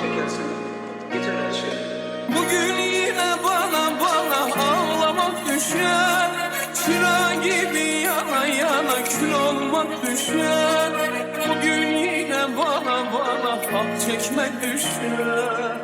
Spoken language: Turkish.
çekersen getir her şeyi. Bugün yine bana bana ağlamak düşer. Çıra gibi yana yana kül olmak düşer. Bugün yine bana bana hak çekmek düşer.